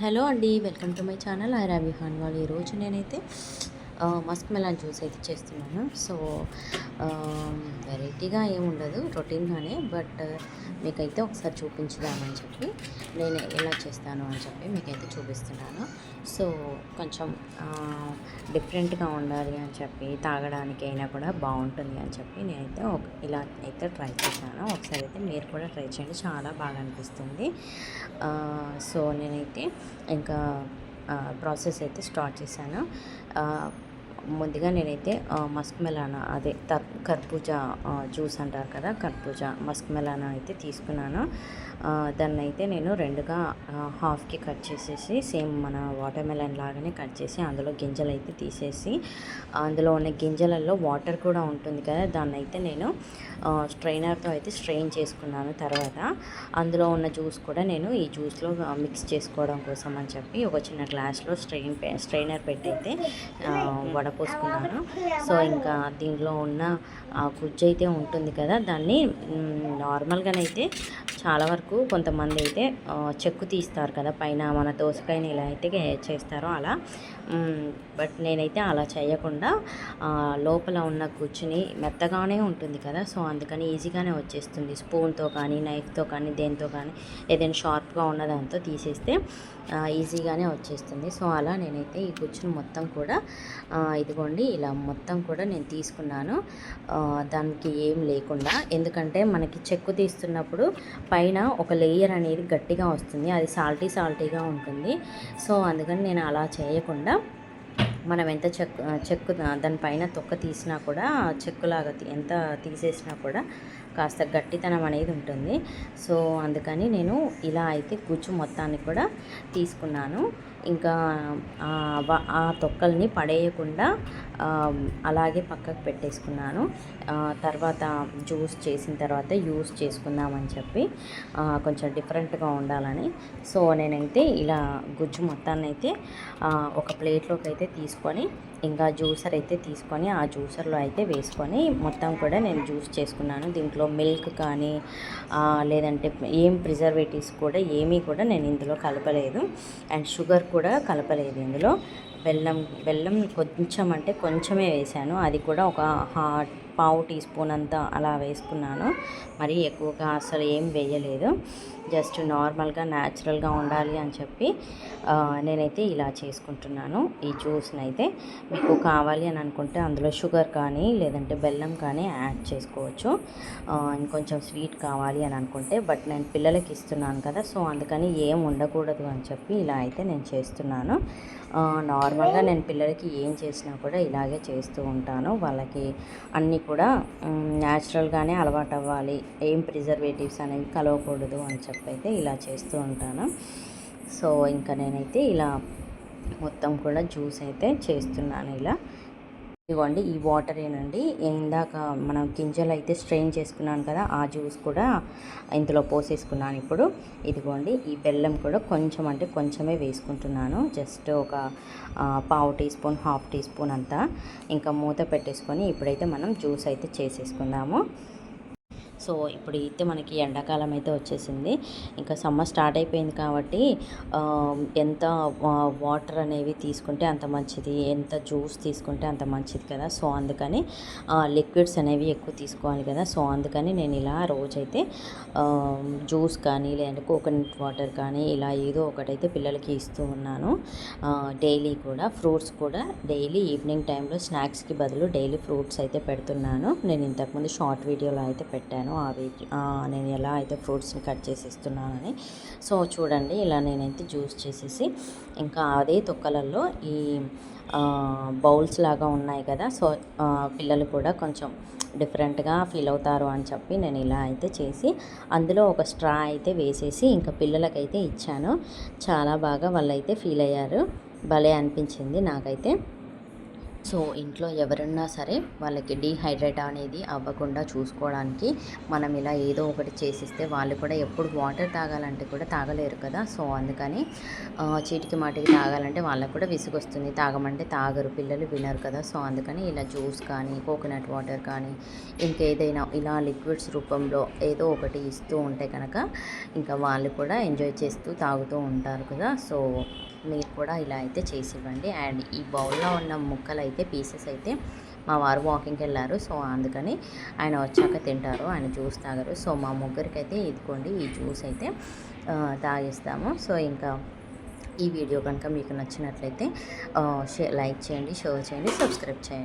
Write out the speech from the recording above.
Hello అండి welcome to my channel. I Ravi Khan వాళ్ళు ఈరోజు నేనైతే మస్క్ మెలాన్ జ్యూస్ అయితే చేస్తున్నాను. సో వెరైటీగా ఏముండదు రొటీన్గానే బట్ మీకైతే ఒకసారి చూపించుదామని చెప్పి నేను ఎలా చేస్తాను అని చెప్పి మీకైతే చూపిస్తున్నాను. సో కొంచెం డిఫరెంట్గా ఉండాలి అని చెప్పి తాగడానికైనా కూడా బాగుంటుంది అని చెప్పి నేనైతే ఒక ఇలా అయితే ట్రై చేశాను. ఒకసారి అయితే మీరు కూడా ట్రై చేయండి చాలా బాగా అనిపిస్తుంది. సో నేనైతే ఇంకా ప్రాసెస్ అయితే స్టార్ట్ చేశాను. ముందుగా నేనైతే మస్క్ మెలానా అదే తర్ కర్బూజా జ్యూస్ అంటారు కదా కర్బూజా మస్క్ మెలానా అయితే తీసుకున్నాను. దాన్ని అయితే నేను రెండుగా హాఫ్కి కట్ చేసేసి సేమ్ మన వాటర్ మెలన్ లాగానే కట్ చేసి అందులో గింజలు అయితే తీసేసి అందులో ఉన్న గింజలలో వాటర్ కూడా ఉంటుంది కదా దాన్ని అయితే నేను స్ట్రైనర్తో అయితే స్ట్రెయిన్ చేసుకున్నాను తర్వాత. అందులో ఉన్న జ్యూస్ కూడా నేను ఈ జ్యూస్లో మిక్స్ చేసుకోవడం కోసం అని చెప్పి ఒక చిన్న గ్లాస్లో స్ట్రెయిన్ పె- స్ట్రైనర్ పెట్టి అయితే వడ పోసుకున్నాను సో ఇంకా దీంట్లో ఉన్న ఆ గుజ్జు అయితే ఉంటుంది కదా దాన్ని నార్మల్గానైతే చాలా వరకు కొంతమంది అయితే చెక్కు తీస్తారు కదా పైన మన దోసకాయని ఇలా అయితే చేస్తారో అలా. బట్ నేనైతే అలా చేయకుండా లోపల ఉన్న గుజ్జుని మెత్తగానే ఉంటుంది కదా సో అందుకని ఈజీగానే వచ్చేస్తుంది. స్పూన్తో కానీ నైఫ్తో కానీ దేంతో కానీ ఏదైనా షార్ప్గా ఉన్న దాంతో తీసేస్తే ఈజీగానే వచ్చేస్తుంది. సో అలా నేనైతే ఈ గుజ్జును మొత్తం కూడా ఇదిగోండి ఇలా మొత్తం కూడా నేను తీసుకున్నాను. దానికి ఏం లేకుండా. ఎందుకంటే మనకి చెక్కు తీస్తున్నప్పుడు పైన ఒక లేయర్ అనేది గట్టిగా వస్తుంది. అది సాల్టీ సాల్టీగా ఉంటుంది. సో అందుకని నేను అలా చేయకుండా మనం ఎంత చెక్కు చెక్కు దానిపైన తొక్క తీసినా కూడా చెక్కులాగా ఎంత తీసేసినా కూడా కాస్త గట్టితనం అనేది ఉంటుంది. సో అందుకని నేను ఇలా అయితే గుజ్జు మొత్తాన్ని కూడా తీసుకున్నాను. ఇంకా ఆ తొక్కల్ని పడేయకుండా అలాగే పక్కకు పెట్టేసుకున్నాను. తర్వాత జ్యూస్ చేసిన తర్వాత యూస్ చేసుకుందామని చెప్పి కొంచెం డిఫరెంట్గా ఉండాలని. సో నేనైతే ఇలా గుజ్జు మొత్తాన్ని అయితే ఒక ప్లేట్లోకి అయితే తీసుకొని ఇంకా జ్యూసర్ అయితే తీసుకొని ఆ జ్యూసర్లో అయితే వేసుకొని మొత్తం కూడా నేను జ్యూస్ చేసుకున్నాను. దీంట్లో మిల్క్ కానీ లేదంటే ఏం ప్రిజర్వేటివ్స్ కూడా ఏమీ కూడా నేను ఇందులో కలపలేదు. అండ్ షుగర్ కూడా కలపలేదు ఇందులో. బెల్లం బెల్లం కొంచెం అంటే కొంచెమే వేశాను అది కూడా ఒక హాట్ పావు టీ స్పూన్ అంతా అలా వేసుకున్నాను. మరి ఎక్కువగా అసలు ఏం వేయలేదు. జస్ట్ నార్మల్గా న్యాచురల్గా ఉండాలి అని చెప్పి నేనైతే ఇలా చేసుకుంటున్నాను. ఈ జ్యూస్ని అయితే మీకు కావాలి అని అనుకుంటే అందులో షుగర్ కానీ లేదంటే బెల్లం కానీ యాడ్ చేసుకోవచ్చు. ఇంకొంచెం స్వీట్ కావాలి అని అనుకుంటే బట్ నేను పిల్లలకి ఇస్తున్నాను కదా సో అందుకని ఏం ఉండకూడదు అని చెప్పి ఇలా అయితే నేను చేస్తున్నాను. నార్మల్గా నేను పిల్లలకి ఏం చేసినా కూడా ఇలాగే చేస్తూ ఉంటాను. వాళ్ళకి అన్ని కూడా న్యాచురల్గానే అలవాటు అవ్వాలి ఏం ప్రిజర్వేటివ్స్ అనేవి కలవకూడదు అని చెప్పి అయితే ఇలా చేస్తూ ఉంటాను. సో ఇంకా నేనైతే ఇలా మొత్తం కూడా జ్యూస్ అయితే చేస్తున్నాను ఇలా. ఇదిగోండి ఈ వాటర్ ఏనండి. ఇందాక మనం గింజలు అయితే స్ట్రెయిన్ చేసుకున్నాను కదా ఆ జ్యూస్ కూడా ఇందులో పోసేసుకున్నాను ఇప్పుడు. ఇదిగోండి ఈ బెల్లం కూడా కొంచెం అంటే కొంచెమే వేసుకుంటున్నాను. జస్ట్ ఒక పావు teaspoon half teaspoon అంతా. ఇంకా మూత పెట్టేసుకొని ఇప్పుడైతే మనం జ్యూస్ అయితే చేసేసుకుందాము. సో ఇప్పుడు అయితే మనకి ఎండాకాలం అయితే వచ్చేసింది. ఇంకా సమ్మర్ స్టార్ట్ అయిపోయింది కాబట్టి ఎంత వాటర్ అనేవి తీసుకుంటే అంత మంచిది ఎంత జ్యూస్ తీసుకుంటే అంత మంచిది కదా. సో అందుకని లిక్విడ్స్ అనేవి ఎక్కువ తీసుకోవాలి కదా. సో అందుకని నేను ఇలా రోజైతే జ్యూస్ కానీ లేదంటే కోకోనట్ వాటర్ కానీ ఇలా ఏదో ఒకటైతే పిల్లలకి ఇస్తూ ఉన్నాను. డైలీ కూడా ఫ్రూట్స్ కూడా డైలీ ఈవినింగ్ టైంలో స్నాక్స్కి బదులు డైలీ ఫ్రూట్స్ అయితే పెడుతున్నాను. నేను ఇంతకుముందు షార్ట్ వీడియోలో అయితే పెట్టాను. ఆ నేను ఎలా అయితే ఫ్రూట్స్ని కట్ చేసి ఇస్తున్నానని సో చూడండి ఇలా నేనైతే జ్యూస్ చేసేసి ఇంకా అదే తొక్కలలో ఈ బౌల్స్ లాగా ఉన్నాయి కదా. సో పిల్లలు కూడా కొంచెం డిఫరెంట్గా ఫీల్ అవుతారు అని చెప్పి నేను ఇలా అయితే చేసి అందులో ఒక స్ట్రా అయితే వేసేసి ఇంకా పిల్లలకైతే ఇచ్చాను. చాలా బాగా వాళ్ళైతే ఫీల్ అయ్యారు. భలే అనిపించింది నాకైతే. సో ఇంట్లో ఎవరున్నా సరే వాళ్ళకి డీహైడ్రేట్ అనేది అవ్వకుండా చూసుకోవడానికి మనం ఇలా ఏదో ఒకటి చేసిస్తే వాళ్ళు కూడా ఎప్పుడు వాటర్ తాగాలంటే కూడా తాగలేరు కదా. సో అందుకని చీటికి మాటికి తాగాలంటే వాళ్ళకు కూడా విసుగొస్తుంది. తాగమంటే తాగరు పిల్లలు వినరు కదా. సో అందుకని ఇలా జ్యూస్ కానీ కోకోనట్ వాటర్ కానీ ఇంకేదైనా ఇలా లిక్విడ్స్ రూపంలో ఏదో ఒకటి ఇస్తూ ఉంటే కనుక ఇంకా వాళ్ళు కూడా ఎంజాయ్ చేస్తూ తాగుతూ ఉంటారు కదా. సో మీరు కూడా ఇలా అయితే చేసి ఇవ్వండి అండ్ ఈ బౌల్లో ఉన్న ముక్కలు అయితే పీసెస్ అయితే మా వారు వాకింగ్కి వెళ్ళారు. సో అందుకని ఆయన వచ్చాక తింటారు. ఆయన జ్యూస్ తాగరు. సో మా ముగ్గురికి అయితే ఇదికోండి ఈ జ్యూస్ అయితే తాగిస్తాము. సో ఇంకా ఈ వీడియో కనుక మీకు నచ్చినట్లయితే లైక్ చేయండి షేర్ చేయండి సబ్స్క్రైబ్ చేయండి.